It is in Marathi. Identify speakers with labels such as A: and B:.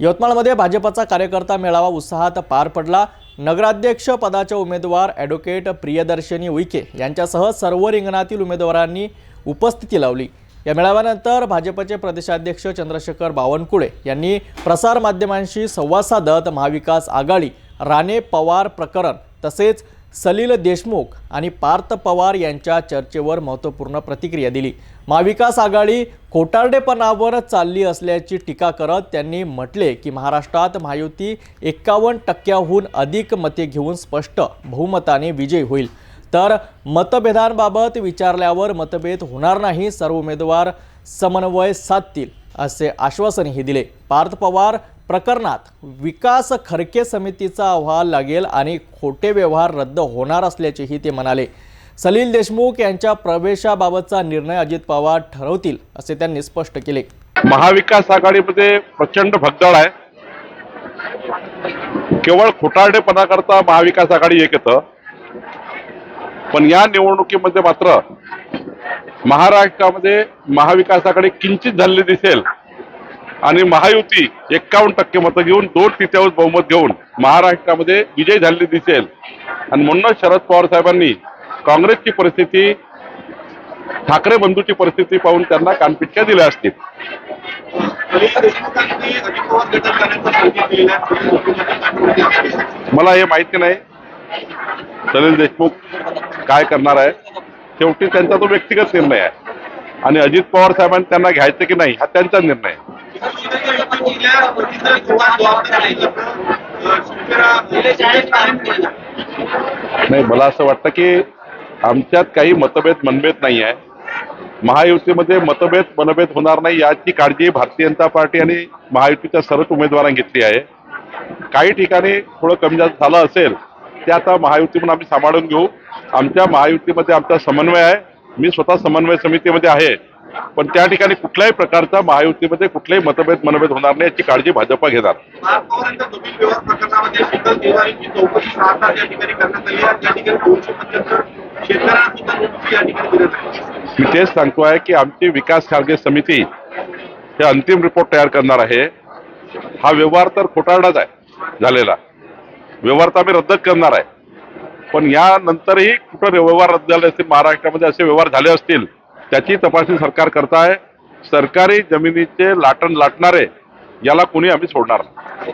A: यवतमाळमध्ये भाजपचा कार्यकर्ता मेळावा उत्साहात पार पडला. नगराध्यक्ष पदाच्या उमेदवार ॲडव्होकेट प्रियदर्शनी उईके यांच्यासह सर्व रिंगणातील उमेदवारांनी उपस्थिती लावली. या मेळाव्यानंतर भाजपचे प्रदेशाध्यक्ष चंद्रशेखर बावनकुळे यांनी प्रसारमाध्यमांशी संवाद साधत महाविकास आघाडी राणे पवार प्रकरण तसेच सलील देशमुख आणि पार्थ पवार यांच्या चर्चेवर महत्त्वपूर्ण प्रतिक्रिया दिली. महाविकास आघाडी खोटारडेपणावर चालली असल्याची टीका करत त्यांनी म्हटले की महाराष्ट्रात महायुती एक्कावन्न टक्क्याहून अधिक मते घेऊन स्पष्ट बहुमताने विजयी होईल. तर मतभेदांबाबत विचारल्यावर मतभेद होणार नाही सर्व उमेदवार समन्वय साधतील असे आश्वासनही दिले. पार्थ पवार प्रकरणात विकास खरके समितीचा अहवाल लागेल आणि खोटे व्यवहार रद्द होणार असल्याचेही ते म्हणाले. सलील देशमुख यांच्या प्रवेशाबाबतचा निर्णय अजित पवार ठरवतील असे त्यांनी स्पष्ट केले.
B: महाविकास आघाडीमध्ये प्रचंड भगदळ आहे. केवळ खोटारडेपणाकरता महाविकास आघाडी एक येतं. पण या निवडणुकीमध्ये मात्र महाराष्ट्रामध्ये महाविकास आघाडी किंचित झालेली दिसेल. आणि महायुती एक्कावन्न टक्के मतं घेऊन दोन तिथ्यावर बहुमत घेऊन महाराष्ट्रामध्ये विजय झालेली दिसेल. आणि म्हणूनच शरद पवार साहेबांनी काँग्रेसची परिस्थिती ठाकरे बंधूची परिस्थिती पाहून त्यांना कानपिटक्या दिल्या असतील. मला हे माहिती नाही. सलील देशमुख काय करणार आहे? शेवटी त्यांचा तो व्यक्तिगत निर्णय आहे. आणि अजित पवार साहेबांनी त्यांना घ्यायचं की नाही हा त्यांचा निर्णय आहे.
C: नाही
B: नाही मला असं वाटतं की आमच्यात काही मतभेद मनभेद नाही आहे. महायुतीमध्ये मतभेद मनभेद होणार नाही याची काळजी भारतीय जनता पार्टी आणि महायुतीच्या सर्वच उमेदवारांनी घेतली आहे. काही ठिकाणी थोडं कमी जास्त झालं असेल ते आता महायुती म्हणून आम्ही सांभाळून घेऊ. आमच्या महायुतीमध्ये आमचा समन्वय आहे. मी स्वतः समन्वय समितीमध्ये आहे. पण त्या ठिकाणी कुठल्याही प्रकारचा महायुतीमध्ये कुठलाही मतभेद मनभेद होणार नाही याची काळजी भाजप घेणार. मी तेच सांगतो आहे की आमची विकास खारगे समिती हे अंतिम रिपोर्ट तयार करणार आहे. हा व्यवहार तर खोटारडाच आहे झालेला. व्यवहार तर आम्ही रद्द करणार आहे. पण यानंतरही कुठं व्यवहार रद्द झाले असतील महाराष्ट्रामध्ये असे व्यवहार झाले असतील त्याची तपासणी सरकार करत आहे सरकारी जमिनीचे लाटण लाटणारे याला कोणी आम्ही सोडणार नाही.